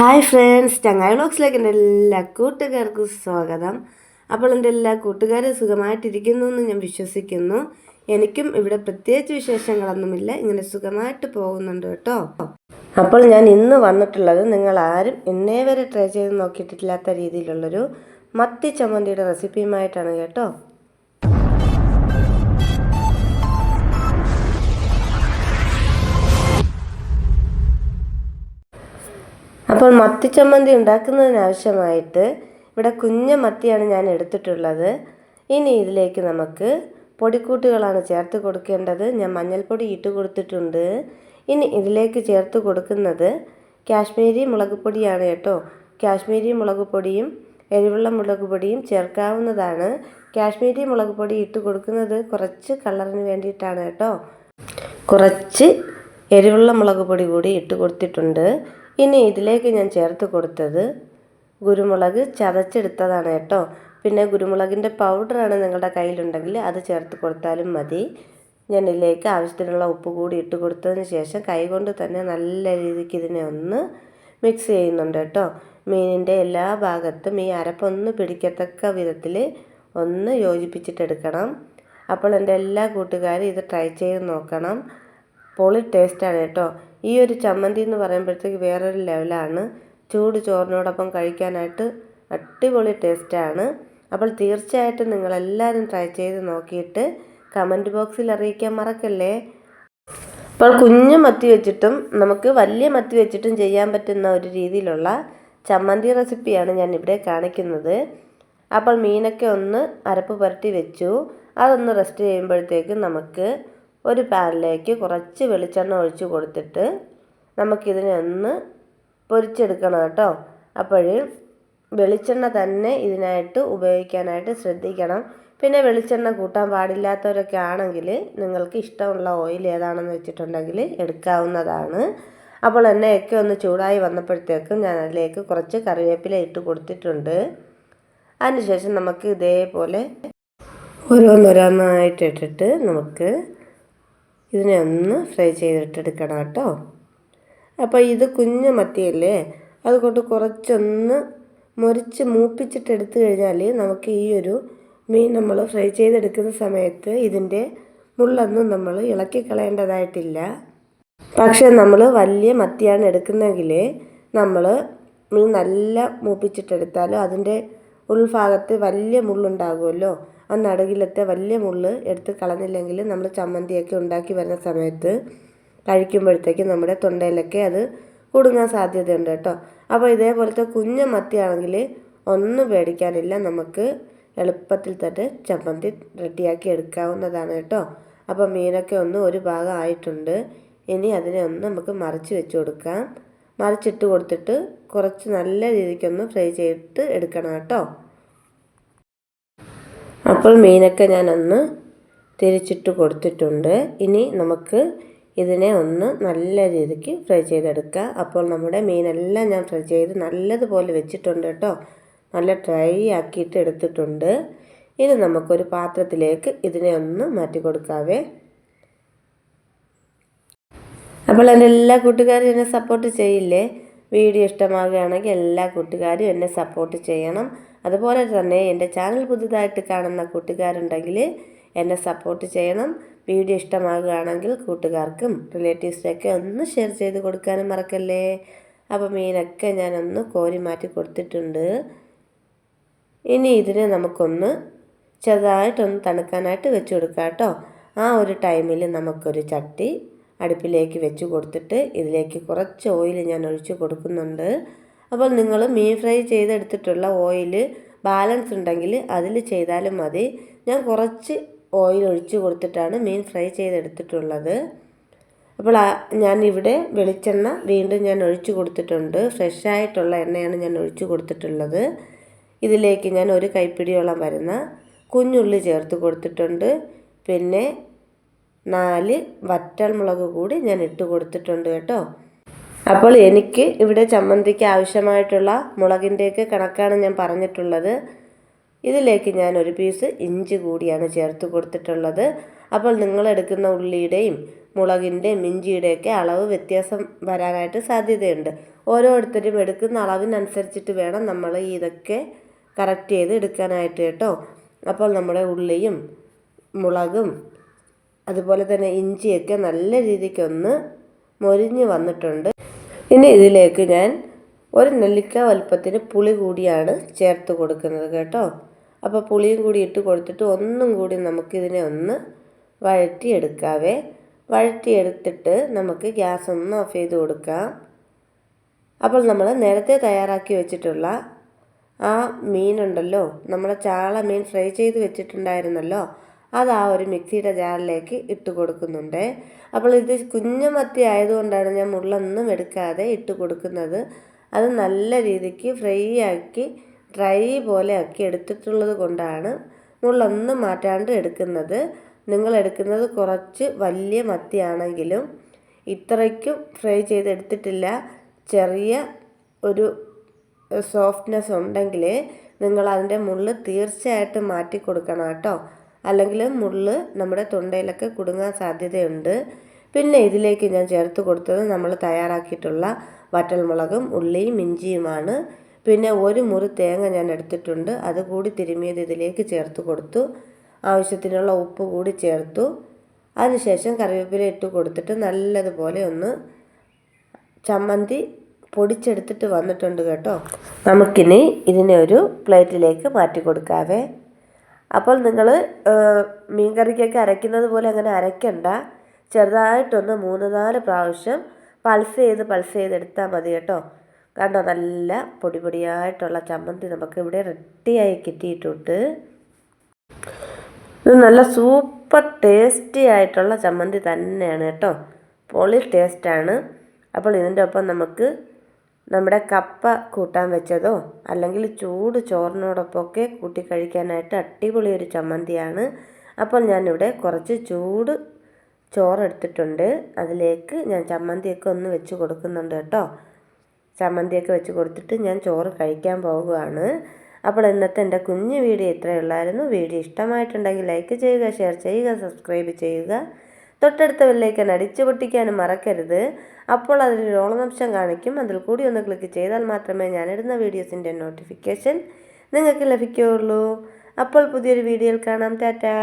Hi friends ചങ്ങായി വ്ളോഗ്സിലേക്ക് എന്റെ എല്ലാ കൂട്ടുകാർക്കും സ്വാഗതം. അപ്പോൾ എന്റെ എല്ലാ കൂട്ടുകാരും സുഖമായിട്ടിരിക്കുന്നു എന്ന് ഞാൻ വിശ്വസിക്കുന്നു. എനിക്കും ഇവിടെ പ്രത്യേകിച്ച് വിശേഷങ്ങളൊന്നുമില്ല ഇങ്ങനെ സുഖമായിട്ട് പോകുന്നുണ്ട് കേട്ടോ. അപ്പോൾ ഞാൻ ഇന്ന് വന്നിട്ടുള്ളത് നിങ്ങൾ ആരും ഇന്നേ വരെ ട്രൈ ചെയ്ത് നോക്കിയിട്ടില്ലാത്ത രീതിയിലുള്ളൊരു മത്തി ചമ്മന്തിയുടെ റെസിപ്പിയുമായിട്ടാണ് കേട്ടോ. അപ്പോൾ മത്തിച്ചമ്മന്തി ഉണ്ടാക്കുന്നതിനാവശ്യമായിട്ട് ഇവിടെ കുഞ്ഞ മത്തിയാണ് ഞാൻ എടുത്തിട്ടുള്ളത്. ഇനി ഇതിലേക്ക് നമുക്ക് പൊടിക്കൂട്ടുകളാണ് ചേർത്ത് കൊടുക്കേണ്ടത്. ഞാൻ മഞ്ഞൾപ്പൊടി ഇട്ട് കൊടുത്തിട്ടുണ്ട്. ഇനി ഇതിലേക്ക് ചേർത്ത് കൊടുക്കുന്നത് കാശ്മീരി മുളക് പൊടിയാണ് കേട്ടോ. കാശ്മീരി മുളക് പൊടിയും എരിവുള്ള മുളക് പൊടിയും ചേർക്കാവുന്നതാണ്. കാശ്മീരി മുളക് പൊടി ഇട്ട് കൊടുക്കുന്നത് കുറച്ച് കളറിന് വേണ്ടിയിട്ടാണ് കേട്ടോ. കുറച്ച് എരിവുള്ള മുളക് പൊടി കൂടി ഇട്ട് കൊടുത്തിട്ടുണ്ട്. ഇനി ഇതിലേക്ക് ഞാൻ ചേർത്ത് കൊടുത്തത് കുരുമുളക് ചതച്ചെടുത്തതാണ് കേട്ടോ. പിന്നെ കുരുമുളകിന്റെ പൗഡറാണ് നിങ്ങളുടെ കയ്യിലുണ്ടെങ്കിൽ അത് ചേർത്ത് കൊടുത്താലും മതി. ഞാൻ ഇതിലേക്ക് ആവശ്യത്തിനുള്ള ഉപ്പ് കൂടി ഇട്ട് കൊടുത്തതിന് ശേഷം കൈകൊണ്ട് തന്നെ നല്ല രീതിക്ക് ഇതിനെ ഒന്ന് മിക്സ് ചെയ്യുന്നുണ്ട് കേട്ടോ. മീനിന്റെ എല്ലാ ഭാഗത്തും ഈ അരപ്പൊന്ന് പിടിക്കത്തക്ക വിധത്തിൽ ഒന്ന് യോജിപ്പിച്ചിട്ടെടുക്കണം. അപ്പോൾ എന്റെ എല്ലാ കൂട്ടുകാരും ഇത് ട്രൈ ചെയ്ത് നോക്കണം. പൊളി ടേസ്റ്റാണ് കേട്ടോ. ഈ ഒരു ചമ്മന്തി എന്ന് പറയുമ്പോഴത്തേക്ക് വേറൊരു ലെവലാണ്. ചൂട് ചോറിനോടൊപ്പം കഴിക്കാനായിട്ട് അടിപൊളി ടേസ്റ്റാണ്. അപ്പോൾ തീർച്ചയായിട്ടും നിങ്ങളെല്ലാവരും ട്രൈ ചെയ്ത് നോക്കിയിട്ട് കമന്റ് ബോക്സിൽ അറിയിക്കാൻ മറക്കല്ലേ? അപ്പോൾ കുഞ്ഞു മത്തി വെച്ചിട്ടും നമുക്ക് വലിയ മത്തി വെച്ചിട്ടും ചെയ്യാൻ പറ്റുന്ന ഒരു രീതിയിലുള്ള ചമ്മന്തി റെസിപ്പിയാണ് ഞാൻ ഇവിടെ കാണിക്കുന്നത്. അപ്പോൾ മീനൊക്കെ ഒന്ന് അരപ്പ് പുരട്ടി വെച്ചു. അതൊന്ന് റെസ്റ്റ് ചെയ്യുമ്പോഴത്തേക്കും നമുക്ക് ഒരു പാനിലേക്ക് കുറച്ച് വെളിച്ചെണ്ണ ഒഴിച്ച് കൊടുത്തിട്ട് നമുക്കിതിനെ ഒന്ന് പൊരിച്ചെടുക്കണം കേട്ടോ. അപ്പോൾ വെളിച്ചെണ്ണ തന്നെ ഇതിനായിട്ട് ഉപയോഗിക്കാനായിട്ട് ശ്രദ്ധിക്കണം. പിന്നെ വെളിച്ചെണ്ണ കൂട്ടാൻ പാടില്ലാത്തവരൊക്കെ ആണെങ്കിൽ നിങ്ങൾക്ക് ഇഷ്ടമുള്ള ഓയിൽ ഏതാണെന്ന് വെച്ചിട്ടുണ്ടെങ്കിൽ എടുക്കാവുന്നതാണ്. അപ്പോൾ എണ്ണയൊക്കെ ഒന്ന് ചൂടായി വന്നപ്പോഴത്തേക്കും ഞാൻ അതിലേക്ക് കുറച്ച് കറിവേപ്പില ഇട്ട് കൊടുത്തിട്ടുണ്ട്. അതിനുശേഷം നമുക്ക് ഇതേപോലെ ഓരോന്നോരോന്നായിട്ട് ഇട്ടിട്ട് നമുക്ക് ഇതിനെ ഒന്ന് ഫ്രൈ ചെയ്തിട്ടെടുക്കണം കേട്ടോ. അപ്പോൾ ഇത് കുഞ്ഞു മത്തിയല്ലേ? അതുകൊണ്ട് കുറച്ചൊന്ന് മുറിച്ച് മൂപ്പിച്ചിട്ട് എടുത്തു കഴിഞ്ഞാൽ നമുക്ക് ഈ ഒരു മീൻ നമ്മൾ ഫ്രൈ ചെയ്തെടുക്കുന്ന സമയത്ത് ഇതിന്റെ മുള്ളൊന്നും നമ്മൾ ഇളക്കി കളയേണ്ടതായിട്ടില്ല. പക്ഷേ നമ്മൾ വലിയ മത്തിയാണ് എടുക്കുന്നതെങ്കിൽ നമ്മൾ മീൻ നല്ല മൂപ്പിച്ചിട്ടെടുത്താലും അതിന്റെ ഉൾഭാഗത്ത് വലിയ മുള്ളുണ്ടാകുമല്ലോ. ആ നടുകിലത്തെ വലിയ മുള്ള് എടുത്ത് കളഞ്ഞില്ലെങ്കിൽ നമ്മൾ ചമ്മന്തിയൊക്കെ ഉണ്ടാക്കി വരുന്ന സമയത്ത് കഴിക്കുമ്പോഴത്തേക്ക് നമ്മുടെ തൊണ്ടയിലൊക്കെ അത് കുടുങ്ങാൻ സാധ്യതയുണ്ട് കേട്ടോ. അപ്പോൾ ഇതേപോലത്തെ കുഞ്ഞ മത്തിയാണെങ്കിൽ ഒന്നും പേടിക്കാനില്ല. നമുക്ക് എളുപ്പത്തിൽ തന്നെ ചമ്മന്തി റെഡിയാക്കി എടുക്കാവുന്നതാണ് കേട്ടോ. അപ്പോൾ മീനൊക്കെ ഒന്ന് ഒരു ഭാഗം ആയിട്ടുണ്ട്. ഇനി അതിനെ ഒന്ന് നമുക്ക് മറിച്ച് വെച്ച് കൊടുക്കാം. മറിച്ചിട്ട് കൊടുത്തിട്ട് കുറച്ച് നല്ല രീതിക്കൊന്ന് ഫ്രൈ ചെയ്തിട്ട് എടുക്കണം കേട്ടോ. അപ്പോൾ മീനൊക്കെ ഞാനൊന്ന് തിരിച്ചിട്ട് കൊടുത്തിട്ടുണ്ട്. ഇനി നമുക്ക് ഇതിനെ ഒന്ന് നല്ല രീതിക്ക് ഫ്രൈ ചെയ്തെടുക്കുക അപ്പോൾ നമ്മുടെ മീനെല്ലാം ഞാൻ ഫ്രൈ ചെയ്ത് നല്ലതുപോലെ വെച്ചിട്ടുണ്ട് കേട്ടോ. നല്ല ഡ്രൈ ആക്കിയിട്ട് എടുത്തിട്ടുണ്ട്. ഇനി നമുക്കൊരു പാത്രത്തിലേക്ക് ഇതിനെ ഒന്ന് മാറ്റി കൊടുക്കാവേ. അപ്പോൾ എന്റെ എല്ലാ കൂട്ടുകാരും എന്നെ സപ്പോർട്ട് ചെയ്യില്ലേ? വീഡിയോ ഇഷ്ടമാകുകയാണെങ്കിൽ എല്ലാ കൂട്ടുകാരും എന്നെ സപ്പോർട്ട് ചെയ്യണം. അതുപോലെ തന്നെ എന്റെ ചാനൽ പുതുതായിട്ട് കാണുന്ന കൂട്ടുകാരുണ്ടെങ്കിൽ എന്നെ സപ്പോർട്ട് ചെയ്യണം. വീഡിയോ ഇഷ്ടമാകുകയാണെങ്കിൽ കൂട്ടുകാർക്കും റിലേറ്റീവ്സിനൊക്കെ ഒന്ന് ഷെയർ ചെയ്ത് കൊടുക്കാനും മറക്കല്ലേ? അപ്പോൾ മീനൊക്കെ ഞാനൊന്ന് കോരി മാറ്റി കൊടുത്തിട്ടുണ്ട്. ഇനി ഇതിനെ നമുക്കൊന്ന് ചെറുതായിട്ടൊന്ന് തണുക്കാനായിട്ട് വെച്ച് കൊടുക്കാം കേട്ടോ. ആ ഒരു ടൈമിൽ നമുക്കൊരു ചട്ടി അടുപ്പിലേക്ക് വെച്ച് കൊടുത്തിട്ട് ഇതിലേക്ക് കുറച്ച് ഓയിൽ ഞാൻ ഒഴിച്ച് കൊടുക്കുന്നുണ്ട്. അപ്പോൾ നിങ്ങൾ മീൻ ഫ്രൈ ചെയ്തെടുത്തിട്ടുള്ള ഓയിൽ ബാലൻസ് ഉണ്ടെങ്കിൽ അതിൽ ചെയ്താലും മതി. ഞാൻ കുറച്ച് ഓയിൽ ഒഴിച്ച് കൊടുത്തിട്ടാണ് മീൻ ഫ്രൈ ചെയ്തെടുത്തിട്ടുള്ളത്. അപ്പോൾ ഞാൻ ഇവിടെ വെളിച്ചെണ്ണ വീണ്ടും ഞാൻ ഒഴിച്ച് കൊടുത്തിട്ടുണ്ട്. ഫ്രഷ് ആയിട്ടുള്ള എണ്ണയാണ് ഞാൻ ഒഴിച്ച് കൊടുത്തിട്ടുള്ളത്. ഇതിലേക്ക് ഞാൻ ഒരു കൈപ്പിടിയോളം വരുന്ന കുഞ്ഞുള്ളി ചേർത്ത് കൊടുത്തിട്ടുണ്ട്. പിന്നെ നാല് വറ്റൽ വറ്റൽമുളക് കൂടി ഞാൻ ഇട്ട് കൊടുത്തിട്ടുണ്ട് കേട്ടോ. അപ്പോൾ എനിക്ക് ഇവിടെ ചമ്മന്തിക്ക് ആവശ്യമായിട്ടുള്ള മുളകിന്റെയൊക്കെ കണക്കാണ് ഞാൻ പറഞ്ഞിട്ടുള്ളത്. ഇതിലേക്ക് ഞാൻ ഒരു പീസ് ഇഞ്ചി കൂടിയാണ് ചേർത്ത് കൊടുത്തിട്ടുള്ളത്. അപ്പോൾ നിങ്ങൾ എടുക്കുന്ന ഉള്ളിയുടെയും മുളകിന്റെയും ഇഞ്ചിയുടെയൊക്കെ അളവ് വ്യത്യാസം വരാനായിട്ട് സാധ്യതയുണ്ട്. ഓരോരുത്തരും എടുക്കുന്ന അളവിനനുസരിച്ചിട്ട് വേണം നമ്മൾ ഇതൊക്കെ കറക്റ്റ് ചെയ്ത് എടുക്കാനായിട്ട് കേട്ടോ. അപ്പോൾ നമ്മുടെ ഉള്ളിയും മുളകും അതുപോലെ തന്നെ ഇഞ്ചിയൊക്കെ നല്ല രീതിക്കൊന്ന് മൊരിഞ്ഞ് വന്നിട്ടുണ്ട്. ഇനി ഇതിലേക്ക് ഞാൻ ഒരു നെല്ലിക്ക വലുപ്പത്തിന് പുളി കൂടിയാണ് ചേർത്ത് കൊടുക്കുന്നത് കേട്ടോ. അപ്പോൾ പുളിയും കൂടി ഇട്ട് കൊടുത്തിട്ട് ഒന്നും കൂടി നമുക്കിതിനെ ഒന്ന് വഴറ്റിയെടുക്കാവേ. വഴറ്റിയെടുത്തിട്ട് നമുക്ക് ഗ്യാസ് ഒന്ന് ഓഫ് ചെയ്ത് കൊടുക്കാം. അപ്പോൾ നമ്മൾ നേരത്തെ തയ്യാറാക്കി വെച്ചിട്ടുള്ള ആ മീനുണ്ടല്ലോ നമ്മുടെ ചാള മീൻ ഫ്രൈ ചെയ്ത് വെച്ചിട്ടുണ്ടായിരുന്നല്ലോ അത് ആ ഒരു മിക്സിയുടെ ജാറിലേക്ക് ഇട്ട് കൊടുക്കുന്നുണ്ട്. അപ്പോൾ ഇത് കുഞ്ഞു മത്തി ആയതുകൊണ്ടാണ് ഞാൻ മുള്ളൊന്നും എടുക്കാതെ ഇട്ട് കൊടുക്കുന്നത്. അത് നല്ല രീതിക്ക് ഫ്രൈ ആക്കി ഡ്രൈ പോലെ ആക്കി എടുത്തിട്ടുള്ളത് കൊണ്ടാണ് മുള്ളൊന്നും മാറ്റാണ്ട് എടുക്കുന്നത്. നിങ്ങൾ എടുക്കുന്നത് കുറച്ച് വലിയ മത്തിയാണെങ്കിലും ഇത്രയ്ക്കും ഫ്രൈ ചെയ്തെടുത്തിട്ടില്ല. ചെറിയ ഒരു സോഫ്റ്റ്നെസ് ഉണ്ടെങ്കിൽ നിങ്ങൾ അതിന്റെ മുള്ള് തീർച്ചയായിട്ടും മാറ്റി കൊടുക്കണം കേട്ടോ. അല്ലെങ്കിൽ മുള്ള് നമ്മുടെ തൊണ്ടയിലൊക്കെ കുടുങ്ങാൻ സാധ്യതയുണ്ട്. പിന്നെ ഇതിലേക്ക് ഞാൻ ചേർത്ത് കൊടുത്തത് നമ്മൾ തയ്യാറാക്കിയിട്ടുള്ള വറ്റൽമുളകും ഉള്ളിയും മിഞ്ചിയുമാണ് പിന്നെ ഒരു മുറി തേങ്ങ ഞാൻ എടുത്തിട്ടുണ്ട്. അത് കൂടി തിരുമിയത് ഇതിലേക്ക് ചേർത്ത് കൊടുത്തു. ആവശ്യത്തിനുള്ള ഉപ്പ് കൂടി ചേർത്തു. അതിനുശേഷം കറിവേപ്പില ഇട്ട് കൊടുത്തിട്ട് നല്ലതുപോലെ ഒന്ന് ചമ്മന്തി പൊടിച്ചെടുത്തിട്ട് വന്നിട്ടുണ്ട് കേട്ടോ. നമുക്കിനി ഇതിനെ ഒരു പ്ലേറ്റിലേക്ക് മാറ്റി കൊടുക്കാവേ. അപ്പോൾ നിങ്ങൾ മീൻ കറിക്കൊക്കെ അരയ്ക്കുന്നത് പോലെ അങ്ങനെ അരയ്ക്കണ്ട. ചെറുതായിട്ടൊന്ന് മൂന്ന് നാല് പ്രാവശ്യം പൾസ് ചെയ്ത് പൾസ് ചെയ്ത് എടുത്താൽ മതി കേട്ടോ. കണ്ടോ? നല്ല പൊടി പൊടിയായിട്ടുള്ള ചമ്മന്തി നമുക്ക് ഇവിടെ റെഡിയായി കിട്ടിയിട്ടുണ്ട്. ഇത് നല്ല സൂപ്പർ ടേസ്റ്റി ആയിട്ടുള്ള ചമ്മന്തി തന്നെയാണ് കേട്ടോ. പൊളി ടേസ്റ്റാണ്. അപ്പോൾ ഇതിന്റെ ഒപ്പം നമുക്ക് നമ്മുടെ കപ്പ കൂട്ടാൻ വെച്ചതോ അല്ലെങ്കിൽ ചൂട് ചോറിനോടൊപ്പമൊക്കെ കൂട്ടി കഴിക്കാനായിട്ട് അടിപൊളി ഒരു ചമ്മന്തിയാണ്. അപ്പോൾ ഞാനിവിടെ കുറച്ച് ചൂട് ചോറെടുത്തിട്ടുണ്ട്. അതിലേക്ക് ഞാൻ ചമ്മന്തിയൊക്കെ ഒന്ന് വെച്ച് കൊടുക്കുന്നുണ്ട് കേട്ടോ. ചമ്മന്തിയൊക്കെ വെച്ച് കൊടുത്തിട്ട് ഞാൻ ചോറ് കഴിക്കാൻ പോവുകയാണ്. അപ്പോൾ ഇന്നത്തെ എന്റെ കുഞ്ഞു വീഡിയോ ഇത്രയേ ഉള്ളായിരുന്നു. വീഡിയോ ഇഷ്ടമായിട്ടുണ്ടെങ്കിൽ ലൈക്ക് ചെയ്യുക ഷെയർ ചെയ്യുക സബ്സ്ക്രൈബ് ചെയ്യുക. തൊട്ടടുത്ത ബെല്ലൈക്കൻ അടിച്ചു പൊട്ടിക്കാനും മറക്കരുത്. അപ്പോൾ അതിൽ ഓളനംശം കാണിക്കും. അതിൽ കൂടി ഒന്ന് ക്ലിക്ക് ചെയ്താൽ മാത്രമേ ഞാനിടുന്ന വീഡിയോസിന്റെ നോട്ടിഫിക്കേഷൻ നിങ്ങൾക്ക് ലഭിക്കുകയുള്ളൂ. അപ്പോൾ പുതിയൊരു വീഡിയോയിൽ കാണാം. ടാറ്റാ.